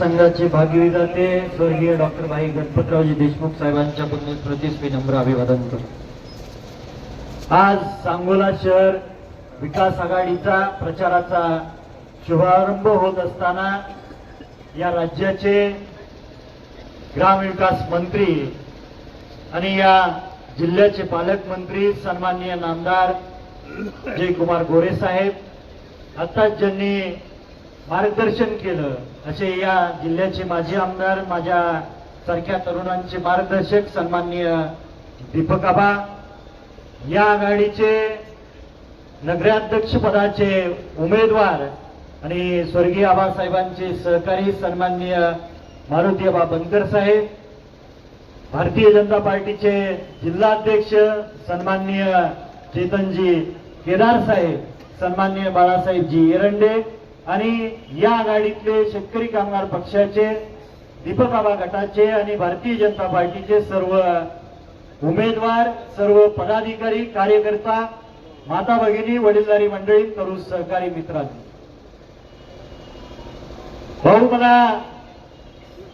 संघाचे जाते. स्वर्गीय डॉक्टर भाई गणपतरावजी देशमुख साहेबांच्या पुण्यस्मृतीस मी नम्र अभिवादन करतो. आज सांगोला शहर विकास आघाडीचा प्रचाराचा शुभारंभ होत असताना या राज्याचे ग्रामविकास मंत्री आणि या जिल्ह्याचे पालकमंत्री सन्माननीय नामदार जयकुमार गोरे साहेब आताच ज्यांनी मार्गदर्शन केलं. असे या जिल्ह्याचे माजी आमदार माझ्या सारख्या तरुणांचे मार्गदर्शक सन्माननीय दीपक आबा या आघाडीचे नगराध्यक्ष पदाचे उमेदवार आणि स्वर्गीय आबासाहेबांचे सहकारी सन्माननीय मारुती आबा बनकर साहेब भारतीय जनता पार्टीचे जिल्हाध्यक्ष सन्माननीय चेतनजी केदार साहेब सन्माननीय बाळासाहेबजी एरंडे आणि या आघाडीतले शेतकरी कामगार पक्षाचे दीपक आबा गटाचे आणि भारतीय जनता पार्टीचे सर्व उमेदवार सर्व पदाधिकारी कार्यकर्ता माता भगिनी वडीलधारी मंडळी तरुण सहकारी मित्रांनी. भाऊ मला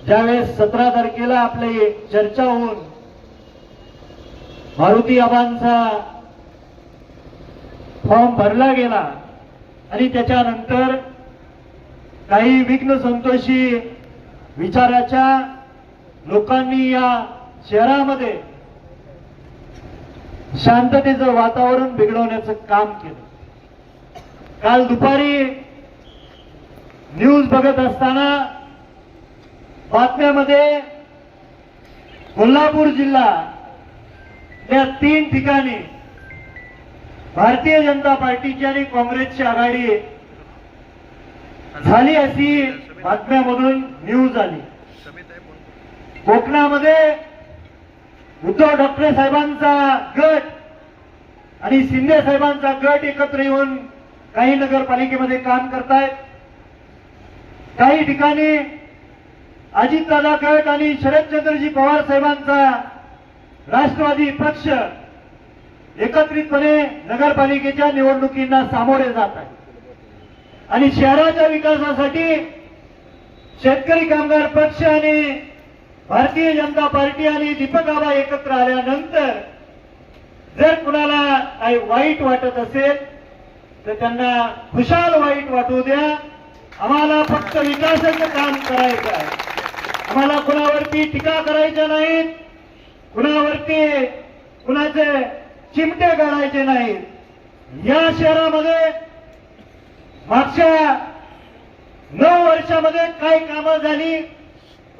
ज्यावेळेस सतरा तारखेला आपली चर्चा होऊन मारुती आबांचा फॉर्म भरला गेला आणि त्याच्यानंतर काही विघ्न संतोषी विचाराच्या लोकांनी या शहरामध्ये शांततेचं वातावरण बिघडवण्याचं काम केलं. काल दुपारी न्यूज बघत असताना बातम्यामध्ये कोल्हापूर जिल्हा या तीन ठिकाणी भारतीय जनता पार्टीची आणि काँग्रेसची आघाडी झाली अशी बातम्यामधून न्यूज आली. कोकणामध्ये उद्धव ठाकरे साहेबांचा गट आणि शिंदे साहेबांचा गट एकत्र येऊन काही नगरपालिकेमध्ये काम करतायत. काही ठिकाणी अजितदादा गट आणि शरदचंद्रजी पवार साहेबांचा राष्ट्रवादी पक्ष एकत्रितपणे नगरपालिकेच्या निवडणुकींना सामोरे जात आहे. आणि शहराच्या विकासासाठी शेतकरी कामगार पक्ष आणि भारतीय जनता पार्टी आणि दीपक आबा एकत्र आल्यानंतर जर कुणाला काही वाईट वाटत असेल तर त्यांना खुशाल वाईट वाटू द्या. आम्हाला फक्त विकासाचं काम करायचं आहे. आम्हाला कुणावरती टीका करायच्या नाहीत कुणावरती कुणाचे चिमटे काढायचे नाहीत या शहरामध्ये मागच्या नऊ वर्षामध्ये काय कामं झाली.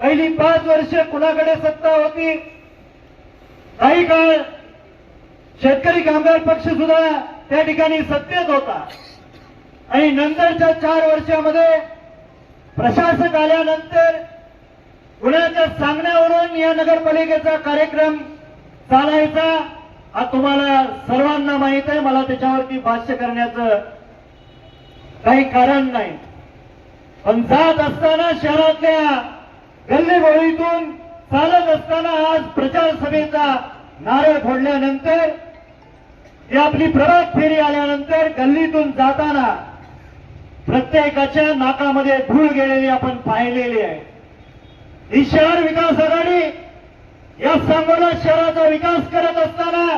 पहिली पाच वर्ष कुणाकडे सत्ता होती? काही काळ शेतकरी कामगार पक्ष सुद्धा त्या ठिकाणी सत्तेत होता. आणि नंतरच्या चार वर्षामध्ये प्रशासक आल्यानंतर कुणाच्या सांगण्यावरून या नगरपालिकेचा कार्यक्रम चालायचा? हा तुम्हाला सर्वांना माहीत आहे. मला त्याच्यावरती भाष्य करण्याचं काही कारण नाही. पण जात असताना शहरातल्या गल्लीबोळीतून चालत असताना आज प्रचार सभेचा नारळ फोडल्यानंतर ही आपली प्रभात फेरी आल्यानंतर गल्लीतून जाताना प्रत्येकाच्या नाकामध्ये धूळ गेलेली आपण पाहिलेली आहे. ही शहर विकास आघाडी या सांगोला शहराचा विकास करत असताना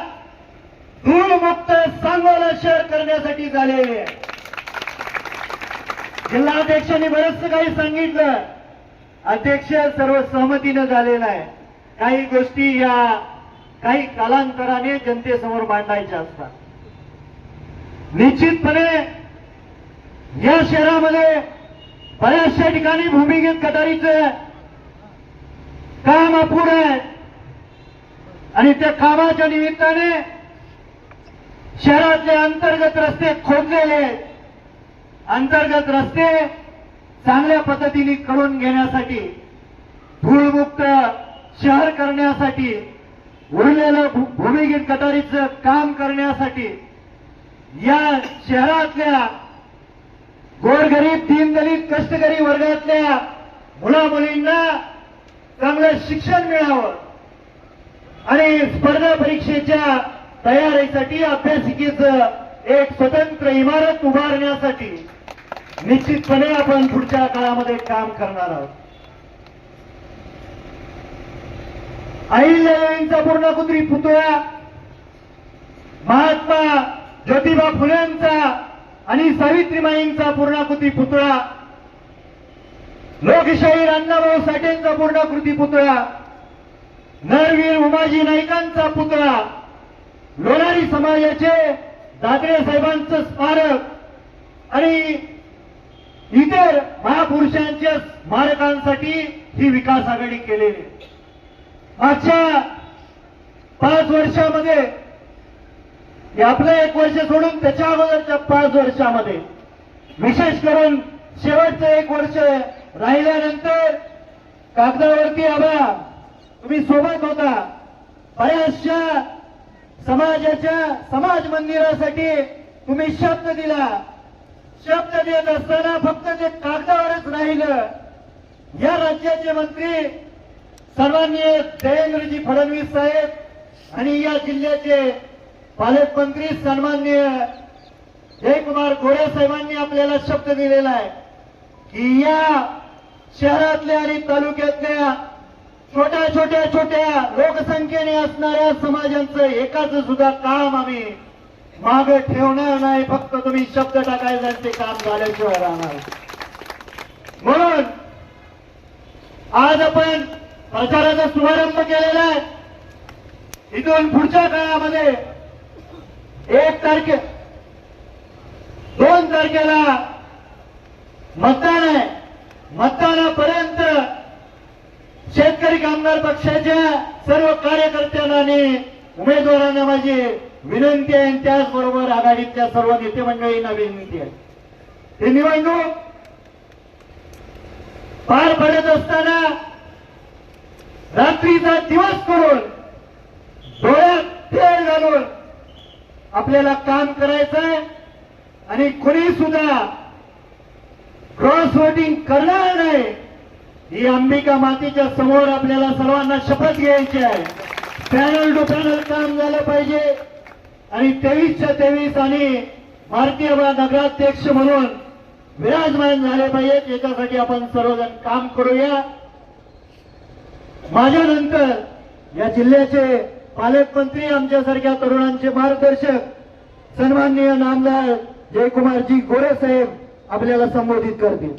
धूळमुक्त सांगोला शहर करण्यासाठी झालेली आहे. जिल्हाध्यक्षांनी बरंचसं काही सांगितलं. अध्यक्ष सर्व सहमतीनं झालेलं आहे. काही गोष्टी या काही कालांतराने जनतेसमोर मांडायच्या असतात. निश्चितपणे या शहरामध्ये बऱ्याचशा ठिकाणी भूमिगत गटारीचं काम अपूर्ण आहे. आणि त्या कामाच्या निमित्ताने शहरातले अंतर्गत रस्ते खोदलेले आहेत. अंतर्गत रस्ते चांगल्या पद्धतीने करून घेण्यासाठी धूळमुक्त शहर करण्यासाठी उरलेलं भूमिगत गटारीचं काम करण्यासाठी या शहरातल्या गोरगरीब दीनदलित कष्टकरी वर्गातल्या मुला मुलींना चांगलं शिक्षण मिळावं आणि स्पर्धा परीक्षेच्या तयारीसाठी अभ्यासिकेचं एक स्वतंत्र इमारत उभारण्यासाठी निश्चितपणे आपण पुढच्या काळामध्ये काम करणार आहोत. अहिल्यांचा पूर्ण कुत्री पुतळा महात्मा ज्योतिबा फुल्यांचा आणि सावित्रीमाईंचा पूर्णाकृती पुतळा लोकशाहीर अण्णाभाऊ साठेंचा पूर्णाकृती पुतळा नरवीर उमाजी नाईकांचा पुतळा लोणारी समाजाचे दादरे साहेबांचं स्मारक आणि इतर महापुरुषांच्या स्मारकांसाठी ही विकास आघाडी केलेली मागच्या पाच वर्षामध्ये आपलं एक वर्ष सोडून त्याच्या अगोदरच्या पाच वर्षामध्ये विशेष करून शेवटचं एक वर्ष राहिल्यानंतर कागदावरती आबा तुम्ही सोबत होता. बऱ्याचशा समाजाच्या समाज मंदिरासाठी तुम्ही शब्द दिला. शब्द देत असताना फक्त ते कागदावरच राहिलं या राज्याचे मंत्री सर्वांनी देवेंद्रजी फडणवीस साहेब आणि या जिल्ह्याचे पालकमंत्री सन्माननीय जयकुमार गोरे साहेबांनी आपल्याला शब्द दिलेला आहे की या शहरातल्या आणि तालुक्यातल्या छोट्या छोट्या छोट्या लोकसंख्येने असणाऱ्या समाजांचं एकाच सुद्धा काम आम्ही मागे ठेवणार नाही फक्त तुम्ही शब्द टाकायचा ते काम झाल्याशिवाय राहणार. म्हणून आज आपण प्रचाराचा शुभारंभ केलेला आहे. इथून पुढच्या काळामध्ये एक तारखे दोन तारखेला मतदान आहे. मतदानापर्यंत शेतकरी कामगार पक्षाच्या सर्व कार्यकर्त्यांना आणि उमेदवारांना माझी विनंती आहे त्याचबरोबर आघाडीतल्या सर्व नेते मंडळींना विनंती आहे ही निवडणूक पार पडत असताना रात्रीचा दिवस करून डोळ्यात तेल घालून आपल्याला काम करायचंय आणि कुणी सुद्धा क्रॉस वोटिंग करणार नाही ही अंबिका मातीच्या समोर आपल्याला सर्वांना शपथ घ्यायची आहे. पॅनल टू पॅनल काम झालं पाहिजे. आणि तेवीसच्या तेवीस आणि भारतीय नगराध्यक्ष म्हणून विराजमान झाले पाहिजेत याच्यासाठी आपण सर्वजण काम करूया. माझ्यानंतर या जिल्ह्याचे पालकमंत्री आमच्यासारख्या तरुणांचे मार्गदर्शक सन्माननीय नामदार जयकुमारजी गोरे साहेब आपल्याला संबोधित करतील.